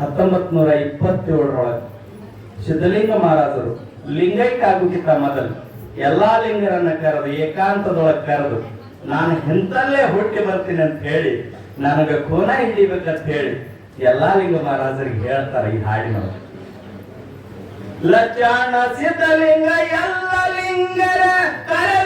ಹತ್ತೊಂಬತ್ ನೂರ ಇಪ್ಪತ್ತೇಳರೊಳಗೆ ಸಿದ್ಧಲಿಂಗ ಮಹಾರಾಜರು ಲಿಂಗೈಕ್ ಆಗುತ್ತಿದ್ದ ಮೊದಲು ಎಲ್ಲಾ ಲಿಂಗರನ್ನ ಕರೆದು ಏಕಾಂತದೊಳಗೆ ಕರೆದು, ನಾನು ಹಿಂತಲ್ಲೇ ಹುಟ್ಟಿ ಬರ್ತೀನಿ ಅಂತ ಹೇಳಿ, ನನಗೆ ಕೋನ ಹಿಡಿಬೇಕಂತ ಹೇಳಿ ಎಲ್ಲಾ ಲಿಂಗ ಮಹಾರಾಜರಿಗೆ ಹೇಳ್ತಾರೆ ಈ ಹಾಡಿನವರು. ಲಜ್ಜಾಣ ಸಿದ್ಧಲಿಂಗ ಎಲ್ಲ ಲಿಂಗರ ಕರೆ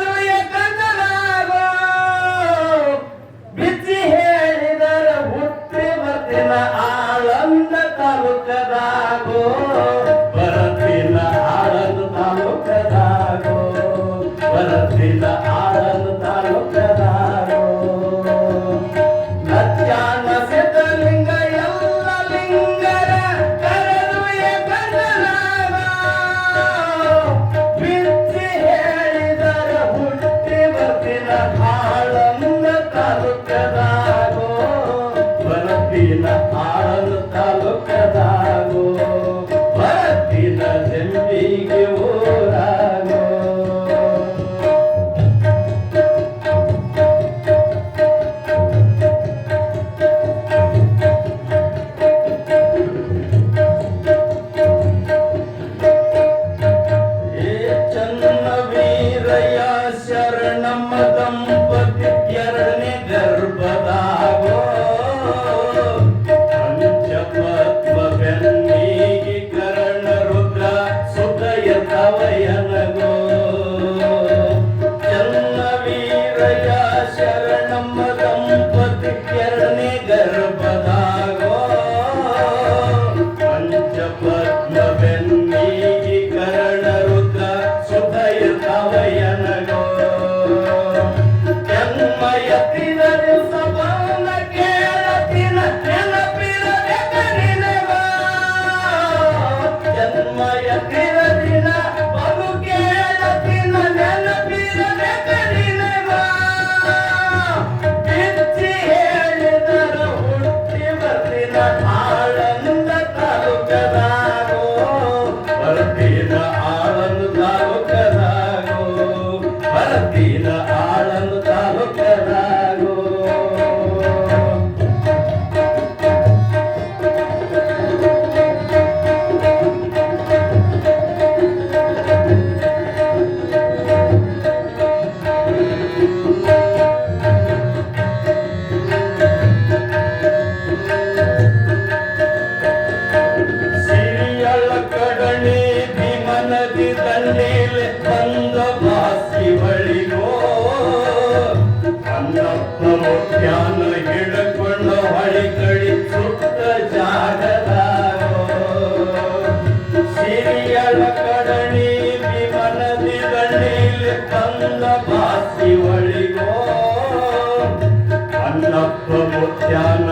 Yeah. सर्वबुद्ध्यान्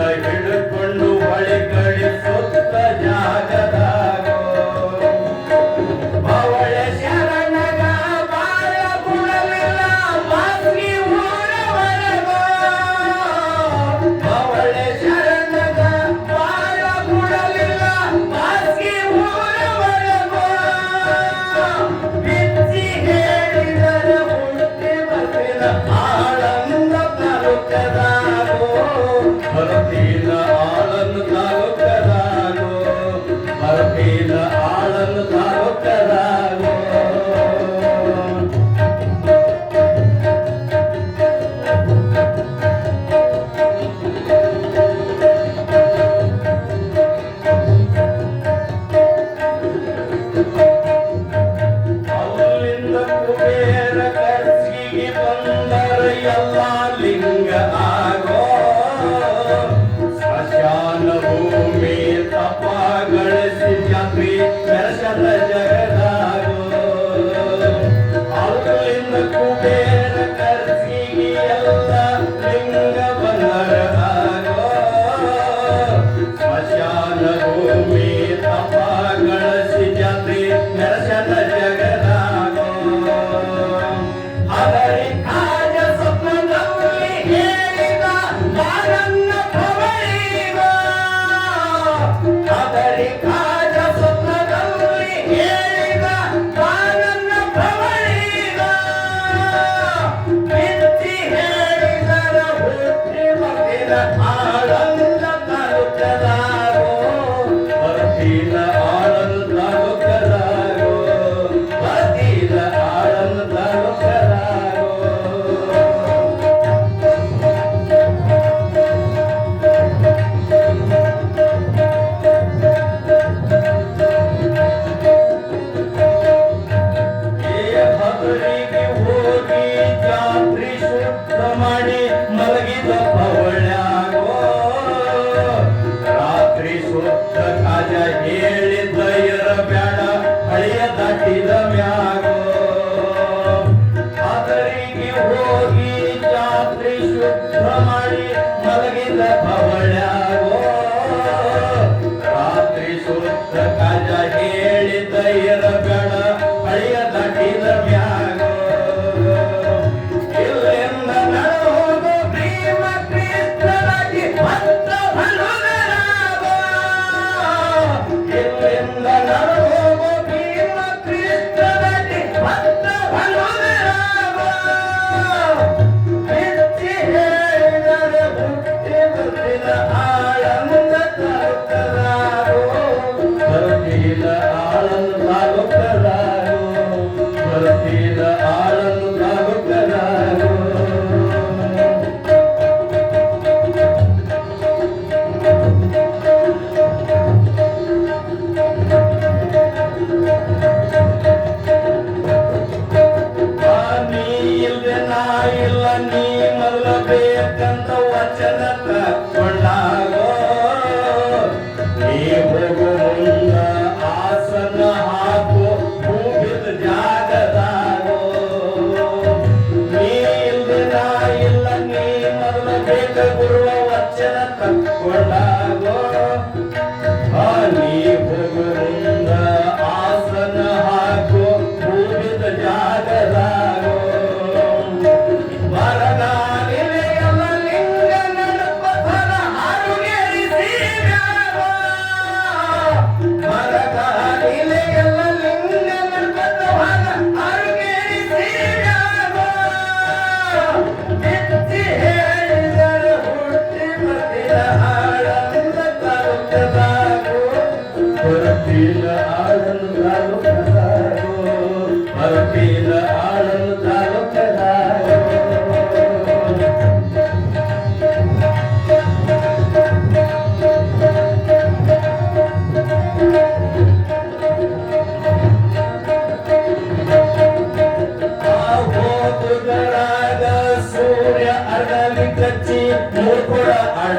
जय जय ஆட ಬ್ಯಾಡ ಹಳೆಯ ದಾಟಿದ ಬ್ಯಾಡ Yeah.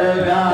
lugar.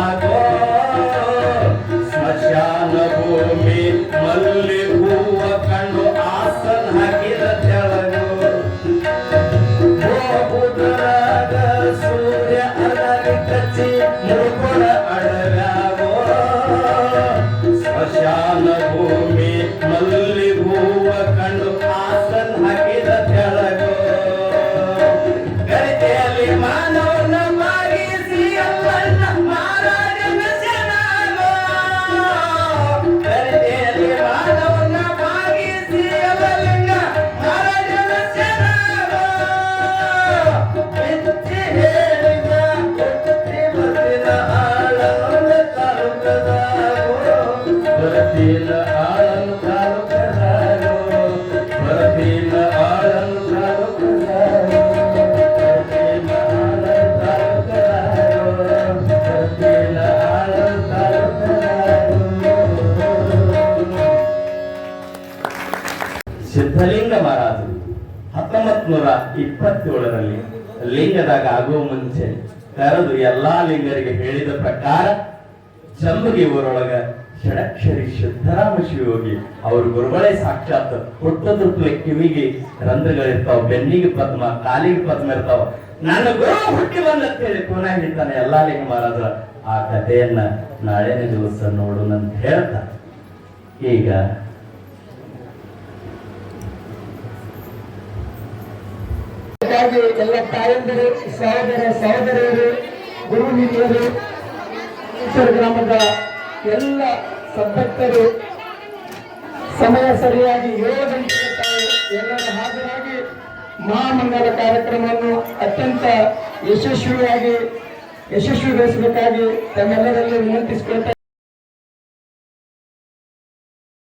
ಸಿದ್ಧಲಿಂಗ ಮಹಾರಾಜರು ಹತ್ತೊಂಬತ್ ನೂರ ಇಪ್ಪತ್ತೇಳರಲ್ಲಿ ಲಿಂಗದಾಗ ಆಗುವ ಮುಂಚೆ ಕರೆದು ಎಲ್ಲಾ ಲಿಂಗರಿಗೆ ಹೇಳಿದ ಪ್ರಕಾರ ಚಂಬಗಿ ಊರೊಳಗ ಷಡಕ್ಷರಿ ಶುದ್ಧರಾಮ ಶಿವಯೋಗಿ ಅವರು ಗುರುಗಳೇ ಸಾಕ್ಷಾತ್ ಹುಟ್ಟತತ್ವ ಕಿವಿಗೆ ರಂಧ್ರಗಳಿರ್ತಾವ, ಬೆನ್ನಿಗೆ ಪದ್ಮ, ಕಾಲಿಗೆ ಪದ್ಮ ಇರ್ತಾವ. ನನ್ನ ಗುರು ಹುಟ್ಟಿ ಬಂದಂತ ಹೇಳಿ ಪುನಃ ಹೇಳ್ತಾನೆ ಎಲ್ಲಾ ಲಿಂಗ ಮಹಾರಾಜರ ಆ ಕಥೆಯನ್ನ ನಾಳೆನೇ ದಿವಸ ನೋಡೋಣ ಅಂತ ಹೇಳ್ತಾ. ಈಗ ಎಲ್ಲ ತಾಯಂದಿರು, ಸಹೋದರ, ಸಹೋದರಿಯರು, ಗುರು ಹಿರಿಯರು ಗ್ರಾಮದ ಎಲ್ಲ ಸಂಪತ್ತರು ಸಮಯ ಸರಿಯಾಗಿ ಏಳು ಎಲ್ಲರ ತಾವು ಎಲ್ಲರೂ ಹಾಜರಾಗಿ ಮಹಾಮಂಗಲ ಕಾರ್ಯಕ್ರಮವನ್ನು ಅತ್ಯಂತ ಯಶಸ್ವಿಯಾಗಿ, ಯಶಸ್ವಿಗೊಳಿಸಬೇಕಾಗಿ ತಮ್ಮೆಲ್ಲರಲ್ಲಿ ವಿನಂತಿಸಿಕೊಳ್ತಾರೆ